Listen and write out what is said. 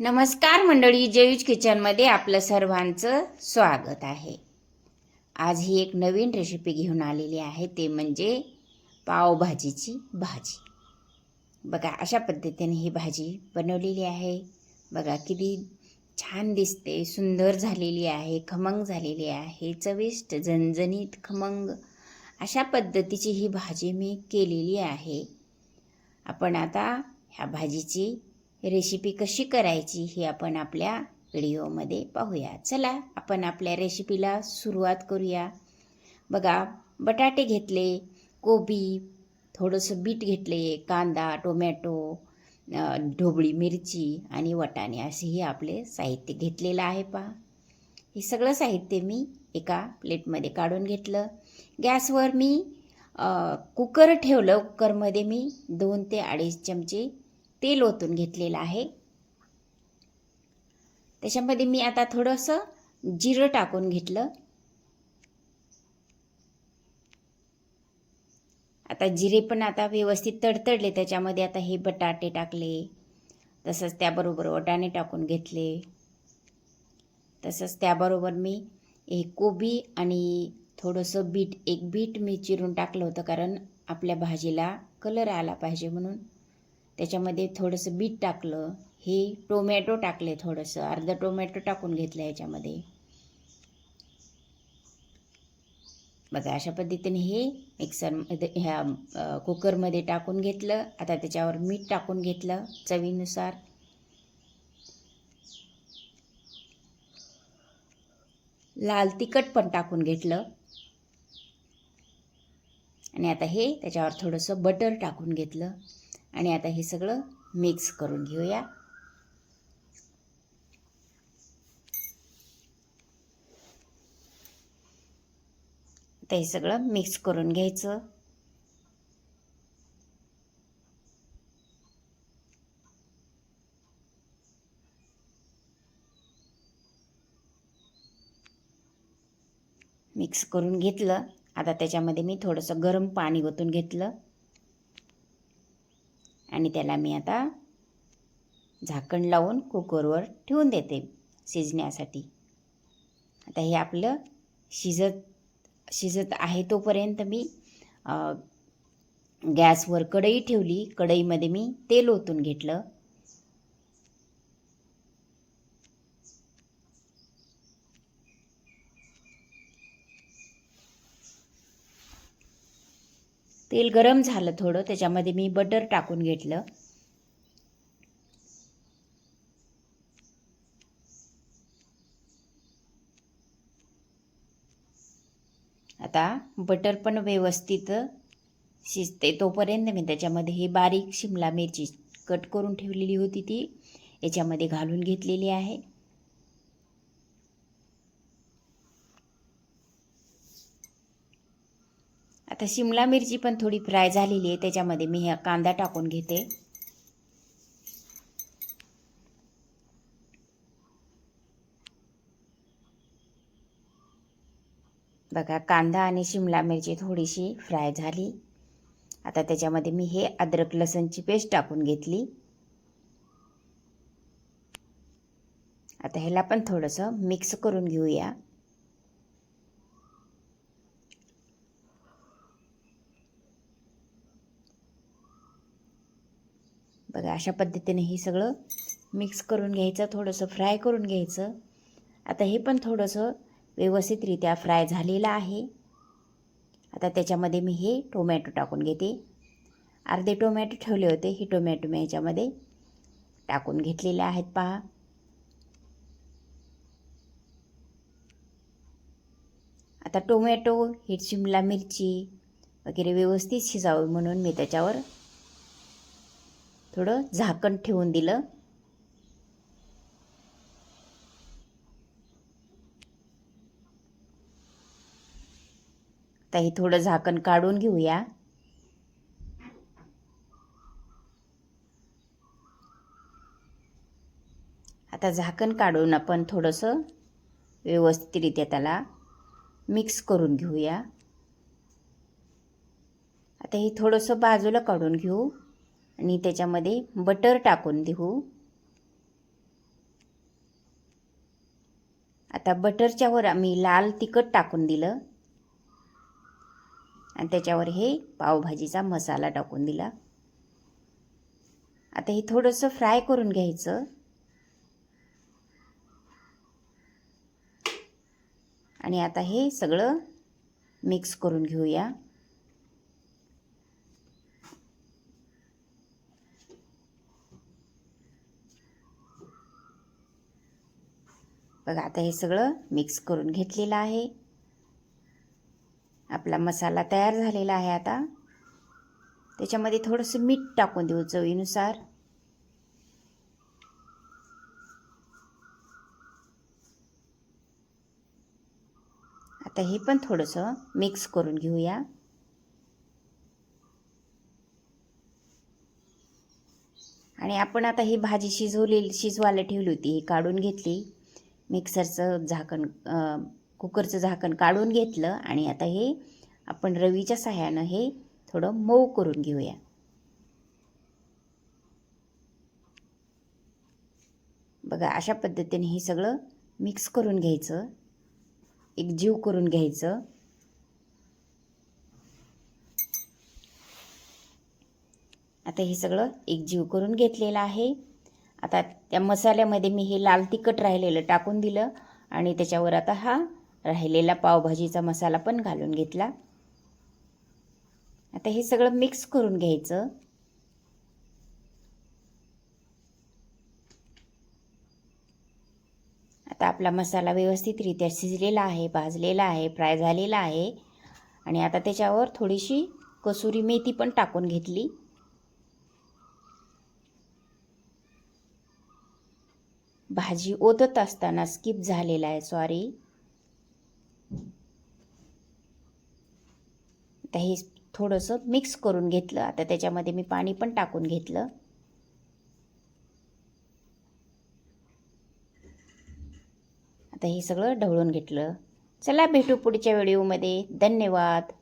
नमस्कार मंडळी जयूज किचनमध्ये आपलं सर्वांचं स्वागत आहे. आज ही एक नवीन रेसिपी घेऊन आलेली आहे ते म्हणजे पावभाजीची भाजी. बघा अशा पद्धतीने ही भाजी बनवलेली आहे. बघा किती छान दिसते सुंदर झालेली आहे खमंग झालेली आहे चविष्ट झणझणीत खमंग. अशा पद्धतीची ही भाजी मी केलेली आहे. आपण आता ह्या भाजीची रेसिपी कशी करायची हे आपण आपल्या व्हिडिओमध्ये पाहूया. चला आपण आपल्या रेसिपीला सुरुवात करूया. बघा बटाटे घेतले कोबी थोडंसं बीट घेतले कांदा टोमॅटो ढोबळी मिरची आणि वटाणे असे हे आपले साहित्य घेतलेलं आहे पहा. हे सगळं साहित्य मी एका प्लेटमध्ये काढून घेतलं. गॅसवर मी कुकर ठेवलं. कुकरमध्ये मी दोन ते अडीच चमचे तेल ओतून घेतलेलं आहे. त्याच्यामध्ये मी आता थोडंसं जिरं टाकून घेतलं. आता जिरे पण आता व्यवस्थित तडतडले त्याच्यामध्ये आता हे बटाटे टाकले तसंच त्याबरोबर वटाणे टाकून घेतले. तसंच त्याबरोबर मी एक कोबी आणि थोडंसं बीट एक बीट मी चिरून टाकलं होतं कारण आपल्या भाजीला कलर आला पाहिजे म्हणून. त्याच्यामध्ये थोडंसं बीट टाकलं हे टोमॅटो टाकले थोडंसं अर्ध टोमॅटो टाकून घेतलं याच्यामध्ये बघा अशा पद्धतीने हे मिक्सर ह्या कुकरमध्ये टाकून घेतलं. आता त्याच्यावर मीठ टाकून घेतलं चवीनुसार. लाल तिखट पण टाकून घेतलं. आणि आता हे त्याच्यावर थोडंसं बटर टाकून घेतलं. आणि आता हे सगळं मिक्स करून घेऊया. आता हे सगळं मिक्स करून घ्यायचं. मिक्स करून घेतलं. आता त्याच्यामध्ये मी थोडंसं गरम पाणी ओतून घेतलं. आणि त्याला मी आता झाकण लावून कुकरवर ठेवून देते शिजण्यासाठी. आता हे आपलं शिजत शिजत आहे तोपर्यंत मी गॅसवर कढई ठेवली. कढईमध्ये मी तेल ओतून घेतलं. तेल गरम झालं थोडं त्याच्यामध्ये मी बटर टाकून घेतलं. आता बटर पण व्यवस्थित शिजते तोपर्यंत मी त्याच्यामध्ये ही बारीक शिमला मिरची कट करून ठेवलेली होती ती याच्यामध्ये घालून घेतलेली आहे. आता शिमला मिरची पण थोडी फ्राय झालेली आहे त्याच्यामध्ये मी हे कांदा टाकून घेते. बघा कांदा आणि शिमला मिरची थोडीशी फ्राय झाली. आता त्याच्यामध्ये मी हे अद्रक लसणची पेस्ट टाकून घेतली. आता ह्याला पण थोडंसं मिक्स करून घेऊया. बघा अशा पद्धतीने हे सगळं मिक्स करून घ्यायचं थोडंसं फ्राय करून घ्यायचं. आता हे पण थोडंसं व्यवस्थितरित्या फ्राय झालेलं आहे. आता त्याच्यामध्ये मी हे टोमॅटो टाकून घेते. अर्धे टोमॅटो ठेवले होते हे टोमॅटो मी याच्यामध्ये टाकून घेतलेले आहेत पहा. आता टोमॅटो ही शिमला मिरची वगैरे व्यवस्थित शिजावी म्हणून मी त्याच्यावर थोडं झाकण ठेवून दिलं. आता हे थोडं झाकण काढून घेऊया. आता झाकण काढून आपण थोडंसं व्यवस्थितरित्या त्याला मिक्स करून घेऊया. आता हे थोडंसं बाजूला काढून घेऊ. आणि त्याच्यामध्ये बटर टाकून देऊ. आता बटरच्या वर आम्ही लाल तिखट टाकून दिलं. आणि त्याच्यावर हे पावभाजीचा मसाला टाकून दिला. आता हे थोडंसं फ्राय करून घ्यायचं. आणि आता हे सगळं मिक्स करून घेऊया. बघा आता हे सगळं मिक्स करून घेतलेलं आहे. आपला मसाला तयार झालेला आहे आता. त्याच्यामध्ये थोडंसं मीठ टाकून देऊ चवीनुसार. आता हे पण थोडंसं मिक्स करून घेऊया. आणि आपण आता ही भाजी शिजवलेली शिजवायला ठेवली होती ही काढून घेतली. मिक्सरचं झाकण कुकरचं झाकण काढून घेतलं आणि आता हे आपण रवीच्या सहाय्यानं हे थोडं मऊ करून घेऊया. बघा अशा पद्धतीने हे सगळं मिक्स करून घ्यायचं. एक जीव करून घ्यायचं. आता हे सगळं एक जीव करून घेतलेलं आहे. आता त्या मसाल्यामध्ये मी हे लाल तिखट राहिलेलं टाकून दिलं आणि त्याच्यावर आता हा राहिलेला पावभाजीचा मसाला पण घालून घेतला. आता हे सगळं मिक्स करून घ्यायचं. आता आपला मसाला व्यवस्थितरित्या शिजलेला आहे भाजलेला आहे फ्राय झालेला आहे. आणि आता त्याच्यावर थोडीशी कसुरी मेथी पण टाकून घेतली. भाजी ओतत असताना स्किप झालेला आहे. सॉरी आता हे थोडंसं मिक्स करून घेतलं. आता त्याच्यामध्ये मी पाणी पण टाकून घेतलं. आता हे सगळं ढवळून घेतलं. चला भेटू पुढच्या व्हिडिओमध्ये धन्यवाद.